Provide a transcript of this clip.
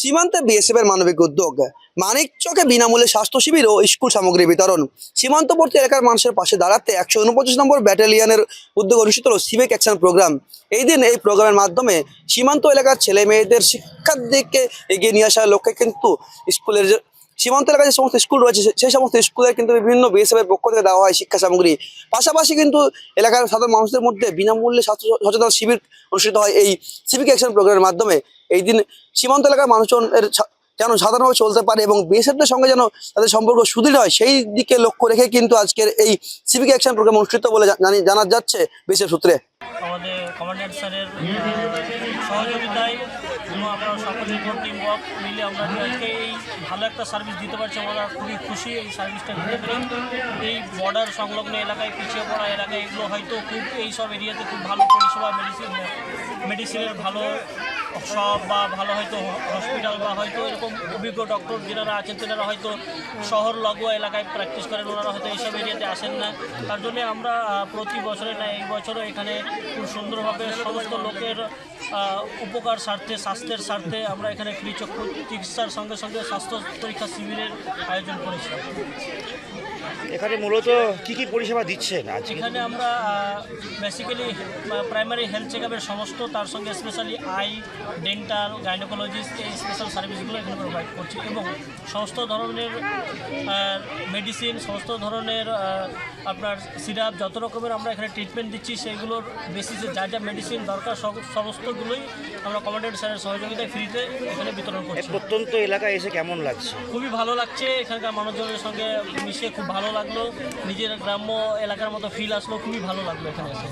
সীমান্তে বিএসএফ এর মানবিক উদ্যোগ। মানিক চকে বিনামূল্যে স্বাস্থ্য শিবির ও স্কুল সামগ্রী বিতরণ। সীমান্তবর্তী এলাকার মানুষের পাশে দাঁড়াতে একশো উনপঞ্চাশ নম্বর ব্যাটালিয়নের উদ্যোগ অনুষ্ঠিত হল সিভিক অ্যাকশন প্রোগ্রাম এই দিন এই প্রোগ্রামের মাধ্যমে সীমান্ত এলাকার ছেলে মেয়েদের শিক্ষার দিকে এগিয়ে নিয়ে আসার লক্ষ্যে কিন্তু স্কুলের সীমান্ত এলাকায় যে সমস্ত স্কুল রয়েছে সেই সমস্ত স্কুলে কিন্তু বিভিন্ন বিএসএফ এর পক্ষ থেকে দেওয়া হয় শিক্ষা সামগ্রী। পাশাপাশি কিন্তু এলাকার সাধারণ মানুষদের মধ্যে বিনামূল্যে স্বাস্থ্য সচেতন শিবির অনুষ্ঠিত হয় এই সিভিক অ্যাকশন প্রোগ্রামের মাধ্যমে। এই দিন সীমান্ত এলাকার মানুষজনের যেন সাধারণভাবে চলতে পারে এবং বিএসএফদের সঙ্গে যেন তাদের সম্পর্ক সুদৃঢ় হয়, সেই দিকে লক্ষ্য রেখে কিন্তু আজকের এই সিভিক অ্যাকশন প্রোগ্রাম অনুষ্ঠিত বলে জানি জানা যাচ্ছে বিএসএফ সূত্রে। আমাদের কমান্ডার স্যারের সহযোগিতায় এবং আমরা সকলে টিম ওয়ার্ক মিলে আমরা আজকে এই ভালো একটা সার্ভিস দিতে পারছি, আমরা খুবই খুশি এই সার্ভিসটা দিতে পেরে। এই বর্ডার সংলগ্ন এলাকায়, পিছিয়ে পড়া এলাকায় এগুলো হয়তো খুব, এই সব এরিয়াতে খুব ভালো পরিষেবা মেডিসিন মেডিসিনের ভালো সব বা ভালো হয়তো হসপিটাল বা হয়তো এরকম অভিজ্ঞ ডক্টর যারা আছেন, তেনারা হয়তো শহর লগোয়া এলাকায় প্র্যাকটিস করেন, ওনারা হয়তো এইসব এরিয়াতে আসেন না। তার জন্য আমরা প্রতি বছরে না, এই বছরও এখানে খুব সুন্দরভাবে সমস্ত লোকের উপকার, স্বার্থে, স্বাস্থ্যের স্বার্থে আমরা এখানে ফ্রি চক্ষু চিকিৎসার সঙ্গে সঙ্গে স্বাস্থ্য পরীক্ষা শিবিরের আয়োজন করেছি। এখানে মূলত কি কি পরিষেবা দিচ্ছেন আজ? এখানে আমরা বেসিক্যালি প্রাইমারি হেলথ চেক আপের সমস্ত তার সঙ্গে স্পেশালি আই ডেন্টাল গাইনোকোলজিস্ট এই স্পেশাল সার্ভিসগুলো এখানে প্রোভাইড করছি। এবং সমস্ত ধরনের মেডিসিন সমস্ত ধরনের আপনার সিরাপ যত রকমের আমরা এখানে ট্রিটমেন্ট দিচ্ছি সেইগুলোর বেসিসে যা যা মেডিসিন দরকার সমস্তগুলোই আমরা কমান্ডেন্ট স্যারের সহযোগিতায় ফ্রিতে এখানে বিতরণ করছি। প্রত্যন্ত এলাকায় এসে কেমন লাগছে? খুবই ভালো লাগছে এখানকার মানুষজনের সঙ্গে মিশে খুব ভালো লাগল। নিজের গ্রাম্য এলাকার মতো ফিল আসলো খুবই ভালো লাগল এখানে এসে।